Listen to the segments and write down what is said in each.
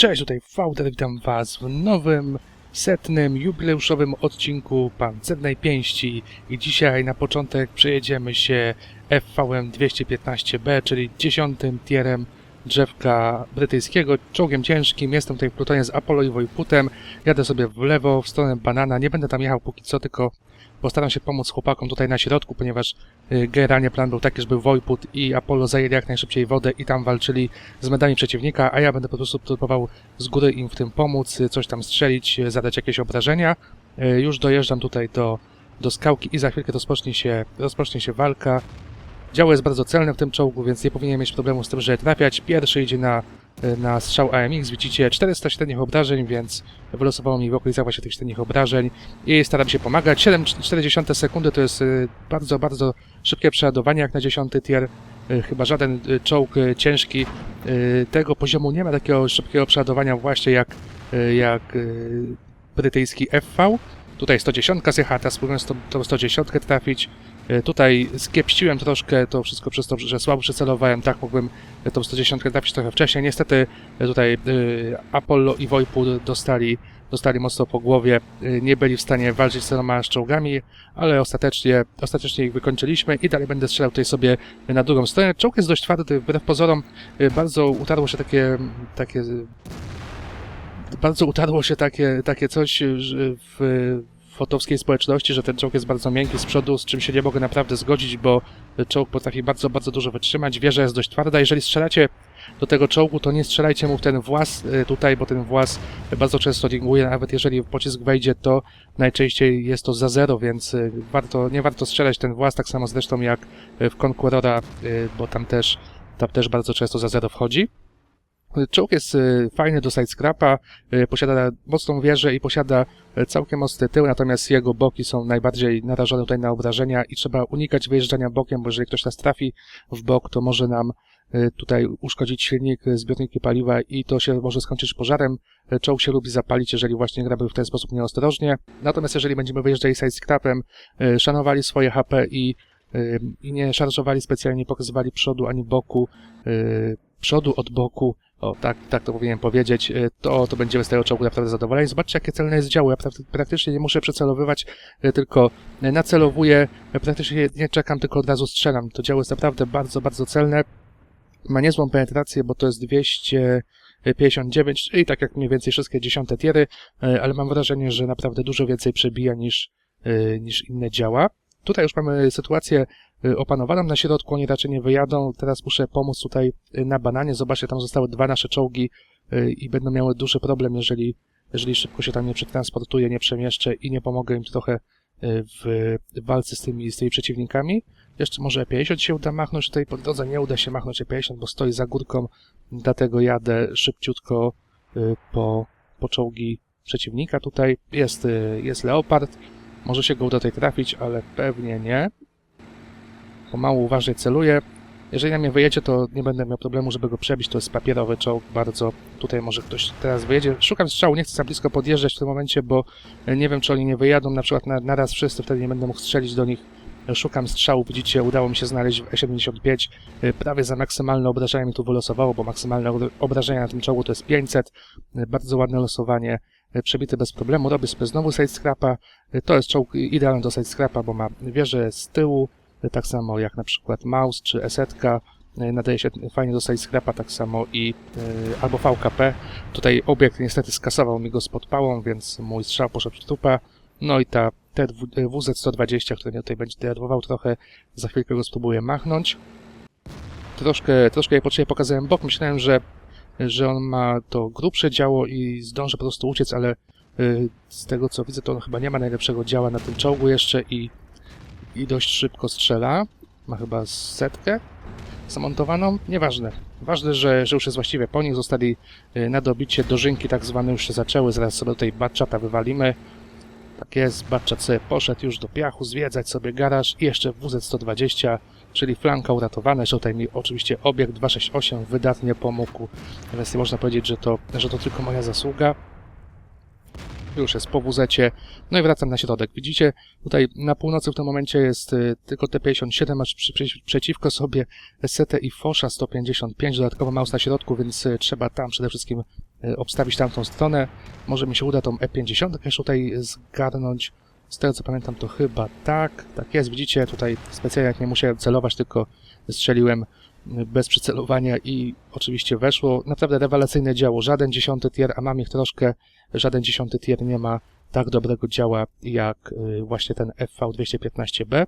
Cześć, tutaj Fauder, witam Was w nowym, setnym, jubileuszowym odcinku Pancernej Pięści. I dzisiaj na początek przejedziemy się FVM 215B, czyli dziesiątym tierem drzewka brytyjskiego, czołgiem ciężkim, jestem tutaj w plutonie z Apollo i Wojputem, jadę sobie w lewo, w stronę Banana, nie będę tam jechał póki co, tylko postaram się pomóc chłopakom tutaj na środku, ponieważ y, generalnie plan był taki, żeby Wojput i Apollo zajęli jak najszybciej wodę i tam walczyli z medami przeciwnika, a ja będę po prostu próbował z góry im w tym pomóc, y, coś tam strzelić, y, zadać jakieś obrażenia. Już dojeżdżam tutaj do, do skałki i za chwilkę rozpocznie się, rozpocznie się walka. Działo jest bardzo celne w tym czołgu, więc nie powinien mieć problemu z tym, żeby trafiać. Pierwszy idzie na, na strzał AMX, widzicie 400 średnich obrażeń, więc wylosowało mi w okolicach tych średnich obrażeń i staram się pomagać. 7,4 sekundy to jest y, bardzo, bardzo szybkie przeładowanie jak na 10 tier. Y, Chyba żaden czołg ciężki tego poziomu nie ma takiego szybkiego przeładowania właśnie jak, jak brytyjski FV. Tutaj 110 zjechała, teraz spróbuję tą, tą 110 trafić. Y, Tutaj skiepściłem troszkę to wszystko przez to, że słabo przycelowałem, tak mogłem tą 110 trafić trochę wcześniej. Niestety y, tutaj y, Apollo i Wojput dostali, dostali mocno po głowie, nie byli w stanie walczyć z tyloma czołgami, ale ostatecznie, ostatecznie ich wykończyliśmy i dalej będę strzelał tutaj sobie na drugą stronę. Czołg jest dość twardy, wbrew pozorom bardzo utarło się takie, takie bardzo utarło się takie, takie coś w fotowskiej społeczności, że ten czołg jest bardzo miękki z przodu, z czym się nie mogę naprawdę zgodzić, bo czołg potrafi bardzo, bardzo dużo wytrzymać. Wieża jest dość twarda. Jeżeli strzelacie do tego czołgu, to nie strzelajcie mu w ten włas y, tutaj, bo ten włas bardzo często ringuje. Nawet jeżeli pocisk wejdzie, to najczęściej jest to za zero, więc y, warto, nie warto strzelać ten włas, tak samo zresztą jak y, w Conquerora, bo tam też, tam też bardzo często za zero wchodzi. Czołg jest y, fajny do sidescrapa, y, posiada mocną wieżę i posiada y, całkiem mocny tył, natomiast jego boki są najbardziej narażone tutaj na obrażenia i trzeba unikać wyjeżdżania bokiem, bo jeżeli ktoś nas trafi w bok, to może nam tutaj uszkodzić silnik, zbiorniki paliwa i to się może skończyć pożarem. Czołg się lubi zapalić, jeżeli właśnie gramy w ten sposób nieostrożnie. Natomiast jeżeli będziemy wyjeżdżali sidescrapem, szanowali swoje HP i, i nie szarżowali specjalnie, nie pokazywali przodu ani boku, przodu od boku, o, tak, tak to powinienem powiedzieć, y, to, to będziemy z tego czołgu naprawdę zadowoleni. Zobaczcie, jakie celne jest działo. Ja pra- praktycznie nie muszę przecelowywać, y, tylko y, nacelowuję, praktycznie nie czekam, tylko od razu strzelam. To działo jest naprawdę bardzo, bardzo celne. Ma niezłą penetrację, bo to jest 259, czyli tak jak mniej więcej wszystkie dziesiąte tiery, ale mam wrażenie, że naprawdę dużo więcej przebija niż, niż inne działa. Tutaj już mamy sytuację opanowaną na środku, oni raczej nie wyjadą. Teraz muszę pomóc tutaj y, na bananie. Zobaczcie, tam zostały dwa nasze czołgi y, i będą miały duży problem, jeżeli, jeżeli szybko się tam nie przetransportuję, nie przemieszczę i nie pomogę im trochę y, w walce z tymi, z tymi przeciwnikami. Jeszcze może 50 się uda machnąć, tutaj po drodze nie uda się machnąć 50, bo stoi za górką, dlatego jadę szybciutko y, po, po czołgi przeciwnika. Tutaj jest, y, jest Leopard, może się go uda tutaj trafić, ale pewnie nie. Pomału uważnie celuję. Jeżeli na mnie wyjedzie, to nie będę miał problemu, żeby go przebić. To jest papierowy czołg, bardzo. Tutaj może ktoś teraz wyjedzie. Szukam strzału, nie chcę za blisko podjeżdżać w tym momencie, bo e, nie wiem, czy oni nie wyjadą na przykład na, naraz wszyscy, wtedy nie będę mógł strzelić do nich. E, Szukam strzału, widzicie, udało mi się znaleźć w E75. E, Prawie za maksymalne obrażenia mi tu wylosowało, bo maksymalne obra- obrażenia na tym czołgu to jest 500. E, Bardzo ładne losowanie, przebity bez problemu. Robię sobie znowu sidescrapa. E, To jest czołg idealny do sidescrapa, bo ma wieżę z tyłu, tak samo jak na przykład Maus czy Esetka. E, Nadaje się fajnie do sidescrapa, tak samo i e, albo VKP. Tutaj obiekt niestety skasował mi go spod pałą, więc mój strzał poszedł w trupę. No i ta te WZ-120, który mnie tutaj będzie denerwował trochę, za chwilkę go spróbuję machnąć. Troszkę, troszkę jej potrzebnie pokazałem bok, myślałem, że, że on ma to grubsze działo i zdąży po prostu uciec, ale z tego co widzę, to on chyba nie ma najlepszego działa na tym czołgu jeszcze i, i dość szybko strzela. Ma chyba setkę zamontowaną, nieważne. Ważne, że, że już jest właściwie po nich, zostali y, na dobicie, dożynki tak zwane już się zaczęły, zaraz sobie do tej batchata wywalimy. Tak jest, Batchat sobie poszedł już do piachu, zwiedzać sobie garaż i jeszcze WZ-120, czyli flanka uratowana. Jeszcze tutaj mi oczywiście obiekt 268 wydatnie pomógł, więc nie można powiedzieć, że to, że to tylko moja zasługa. Już jest po wz No i wracam na środek. Widzicie, tutaj na północy w tym momencie jest y, tylko T57, aż przy, przy, przeciwko sobie Setę i Fosza 155, dodatkowo mouse na środku, więc y, trzeba tam przede wszystkim y, obstawić tamtą stronę. Może mi się uda tą E50 jeszcze tutaj zgarnąć. Z tego co pamiętam to chyba tak. Tak jest, widzicie, tutaj specjalnie jak nie musiałem celować, tylko strzeliłem bez przycelowania i oczywiście weszło. Naprawdę rewelacyjne działo. Żaden dziesiąty tier, a mam ich troszkę, żaden dziesiąty tier nie ma tak dobrego działa jak y, właśnie ten FV215B.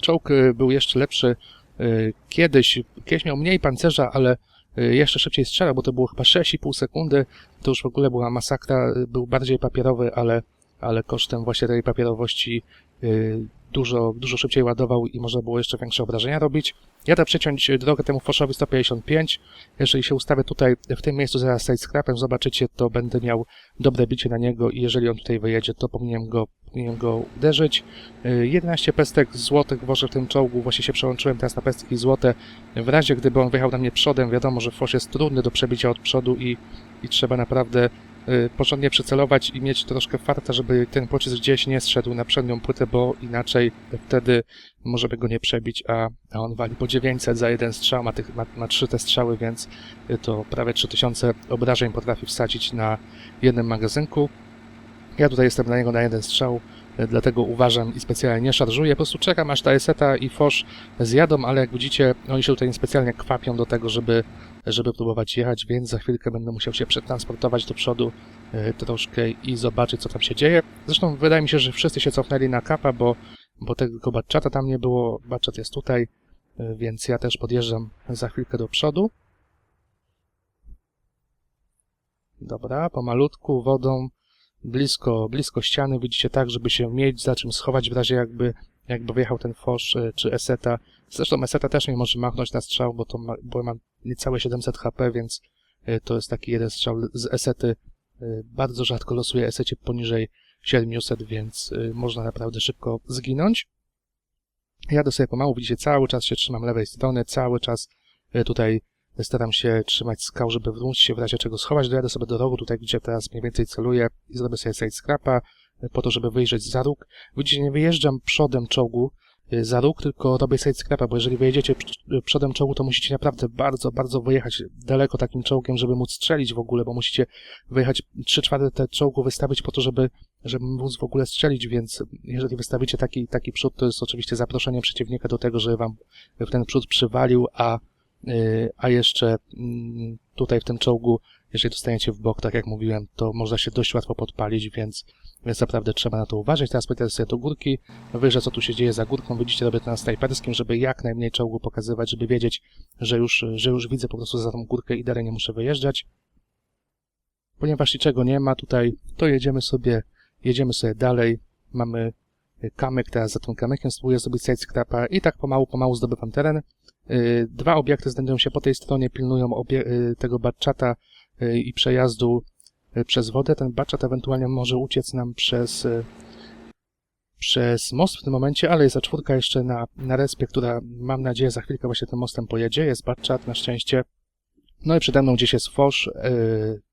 Czołg y, był jeszcze lepszy y, kiedyś, kiedyś miał mniej pancerza, ale jeszcze szybciej strzelał, bo to było chyba 6,5 sekundy. To już w ogóle była masakra. Był bardziej papierowy, ale, ale kosztem właśnie tej papierowości y, dużo, dużo szybciej ładował i można było jeszcze większe obrażenia robić. Jadę przeciąć drogę temu Foszowi 155. Jeżeli się ustawię tutaj w tym miejscu zaraz side scrapem, zobaczycie, to będę miał dobre bicie na niego i jeżeli on tutaj wyjedzie, to powinienem go, powinienem go uderzyć. Y, 11 pestek złotych wożę w tym czołgu, właśnie się przełączyłem teraz na pestki złote. W razie gdyby on wyjechał na mnie przodem, wiadomo, że Fosz jest trudny do przebicia od przodu i, i trzeba naprawdę y, porządnie przycelować i mieć troszkę farta, żeby ten pocisk gdzieś nie zszedł na przednią płytę, bo inaczej wtedy możemy go nie przebić, a, a on wali po 900 za jeden strzał, ma, tych, ma, ma 3 te strzały, więc y, to prawie 3000 obrażeń potrafi wsadzić na jednym magazynku. Ja tutaj jestem na niego na jeden strzał, y, dlatego uważam i specjalnie nie szarżuję, po prostu czekam aż ta Eseta i Fosz zjadą, ale jak widzicie, oni się tutaj specjalnie kwapią do tego, żeby, żeby próbować jechać, więc za chwilkę będę musiał się przetransportować do przodu y, troszkę i zobaczyć, co tam się dzieje. Zresztą wydaje mi się, że wszyscy się cofnęli na kapa, bo, bo tego Batchata tam nie było, Batchat jest tutaj, y, więc ja też podjeżdżam za chwilkę do przodu. Dobra, pomalutku, wodą, blisko, blisko ściany, widzicie tak, żeby się mieć za czym schować w razie jakby, jakby wyjechał ten Fosz y, czy Eseta. Zresztą Eseta też nie może machnąć na strzał, bo to ma, bo ma niecałe 700 HP, więc y, to jest taki jeden strzał z Esety. Y, Bardzo rzadko losuje Esecie poniżej 700, więc można naprawdę szybko zginąć. Jadę sobie pomału, widzicie, cały czas się trzymam lewej strony, cały czas tutaj staram się trzymać skał, żeby wrócić się w razie czego schować. Dojadę sobie do rogu, tutaj gdzie teraz mniej więcej celuję i zrobię sobie side scrapa po to, żeby wyjrzeć za róg. Widzicie, nie wyjeżdżam przodem czołgu y, za róg, tylko robię side scrapa, bo jeżeli wyjedziecie przy- przodem czołgu, to musicie naprawdę bardzo, bardzo wyjechać daleko takim czołgiem, żeby móc strzelić w ogóle, bo musicie wyjechać 3 czwarte czołgu wystawić po to, żeby żeby móc w ogóle strzelić, więc jeżeli wystawicie taki, taki przód, to jest oczywiście zaproszenie przeciwnika do tego, żeby wam w ten przód przywalił, a, a jeszcze mm, tutaj w tym czołgu, jeżeli dostaniecie w bok, tak jak mówiłem, to można się dość łatwo podpalić, więc, więc naprawdę trzeba na to uważać. Teraz pójdę sobie do górki, wyjrzę co tu się dzieje za górką, widzicie, robię to na snajperskim, żeby jak najmniej czołgu pokazywać, żeby wiedzieć, że już, że już widzę po prostu za tą górkę i dalej nie muszę wyjeżdżać. Ponieważ niczego nie ma tutaj, to jedziemy sobie jedziemy sobie dalej, mamy y, kamyk, teraz za tym kamykiem spróbuję zrobić side scrapa i tak pomału, pomału zdobywam teren. Y, Dwa obiekty znajdują się po tej stronie, pilnują y, tego batchata y, i przejazdu przez wodę. Ten batchat ewentualnie może uciec nam przez, przez most w tym momencie, ale jest za czwórka jeszcze na, na respie, która mam nadzieję za chwilkę właśnie tym mostem pojedzie. Jest batchat na szczęście. No i przede mną gdzieś jest Fosz,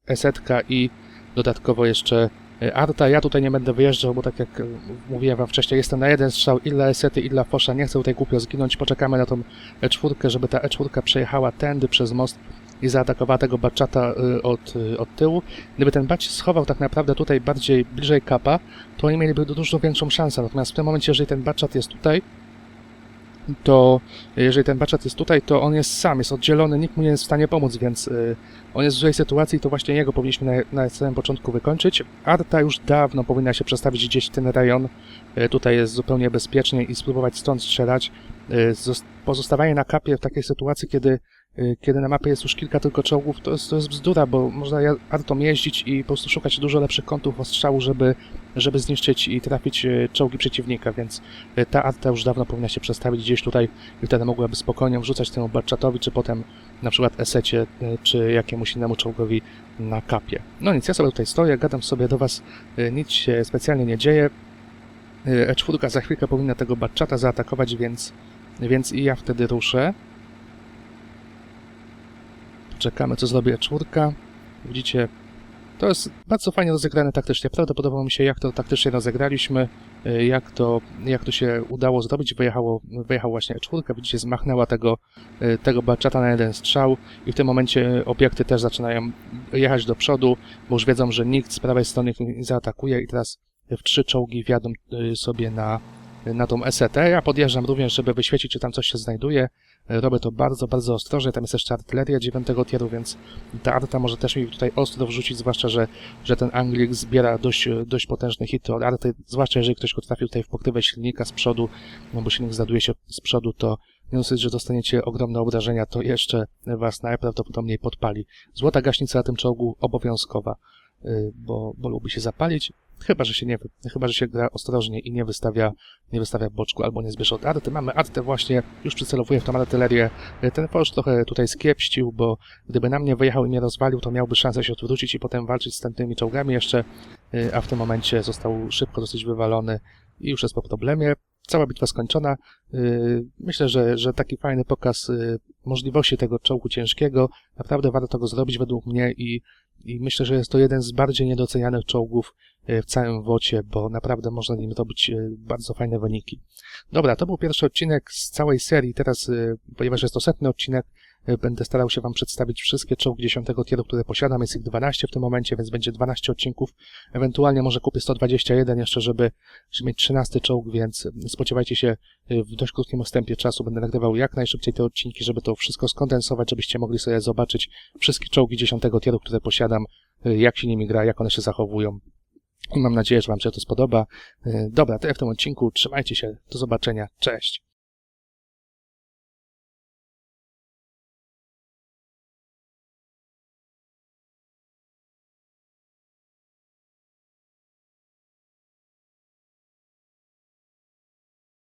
Esetka i dodatkowo jeszcze Arta, ja tutaj nie będę wyjeżdżał, bo tak jak e, mówiłem wam wcześniej, jestem na jeden strzał i dla Esety, i dla Fosza. Nie chcę tutaj głupio zginąć. Poczekamy na tą E4, żeby ta E4 przejechała tędy przez most i zaatakowała tego Batchata y, od, od tyłu. Gdyby ten Batch schował tak naprawdę tutaj bardziej bliżej kapa, to oni mieliby dużo większą szansę. Natomiast w tym momencie, jeżeli ten Batchat jest tutaj, to jeżeli ten Batchat jest tutaj, to on jest sam, jest oddzielony, nikt mu nie jest w stanie pomóc, więc y, on jest w złej sytuacji, to właśnie jego powinniśmy na, na samym początku wykończyć. Arta już dawno powinna się przestawić gdzieś w ten rejon, y, tutaj jest zupełnie bezpiecznie i spróbować stąd strzelać. Y, zos- pozostawanie na kapie w takiej sytuacji, kiedy kiedy na mapie jest już kilka tylko czołgów, to jest, to jest bzdura, bo można artą jeździć i po prostu szukać dużo lepszych kątów ostrzału, żeby, żeby zniszczyć i trafić y, czołgi przeciwnika, więc y, ta arta już dawno powinna się przestawić gdzieś tutaj i wtedy mogłaby spokojnie wrzucać temu Barczatowi, czy potem na przykład Esecie, y, czy jakiemuś innemu czołgowi na kapie. No nic, ja sobie tutaj stoję, gadam sobie do was, nic się specjalnie nie dzieje. Y, E4 za chwilkę powinna tego Barczata zaatakować, więc, więc i ja wtedy ruszę. Czekamy, co zrobi E4. Widzicie, To jest bardzo fajnie rozegrane taktycznie. Naprawdę podobało mi się, jak to taktycznie rozegraliśmy, y, jak to, jak to się udało zrobić. Wyjechało, wyjechał właśnie czwórka, widzicie, zmachnęła tego, y, tego baczata na jeden strzał i w tym momencie obiekty też zaczynają jechać do przodu, bo już wiedzą, że nikt z prawej strony ich nie zaatakuje i teraz w trzy czołgi wjadą y, sobie na, na tą esetę. Ja podjeżdżam również, żeby wyświecić, czy tam coś się znajduje. Robię to bardzo, bardzo ostrożnie. Tam jest jeszcze artyleria dziewiątego tieru, więc ta arta może też mi tutaj ostro wrzucić, zwłaszcza, że, że ten Anglik zbiera dość, dość potężne hity od arty, zwłaszcza jeżeli ktoś go trafił tutaj w pokrywę silnika z przodu, no bo silnik zaduje się z przodu, to nie dosyć, że dostaniecie ogromne obrażenia, to jeszcze was najprawdopodobniej podpali. Złota gaśnica na tym czołgu obowiązkowa, y, bo, bo lubi się zapalić, chyba, że się nie, chyba, że się gra ostrożnie i nie wystawia, nie wystawia boczku albo nie zbierze od arty. Mamy artę właśnie, już przycelowuję w tą artylerię. Y, Ten Forge trochę tutaj skiepścił, bo gdyby na mnie wyjechał i mnie rozwalił, to miałby szansę się odwrócić i potem walczyć z tamtymi czołgami jeszcze, y, a w tym momencie został szybko dosyć wywalony i już jest po problemie. Cała bitwa skończona. Y, Myślę, że, że taki fajny pokaz y, możliwości tego czołgu ciężkiego. Naprawdę warto go zrobić według mnie i, i myślę, że jest to jeden z bardziej niedocenianych czołgów y, w całym wocie, bo naprawdę można nim robić bardzo fajne wyniki. Dobra, to był pierwszy odcinek z całej serii. Teraz, ponieważ jest to setny odcinek, będę starał się Wam przedstawić wszystkie czołgi 10 tieru, które posiadam. Jest ich 12 w tym momencie, więc będzie 12 odcinków. Ewentualnie może kupię 121 jeszcze, żeby, mieć 13 czołg, więc spodziewajcie się y, w dość krótkim odstępie czasu. Będę nagrywał jak najszybciej te odcinki, żeby to wszystko skondensować, żebyście mogli sobie zobaczyć wszystkie czołgi 10 tieru, które posiadam, jak się nimi gra, jak one się zachowują. I mam nadzieję, że Wam się to spodoba. Dobra, to ja w tym odcinku. Trzymajcie się. Do zobaczenia. Cześć.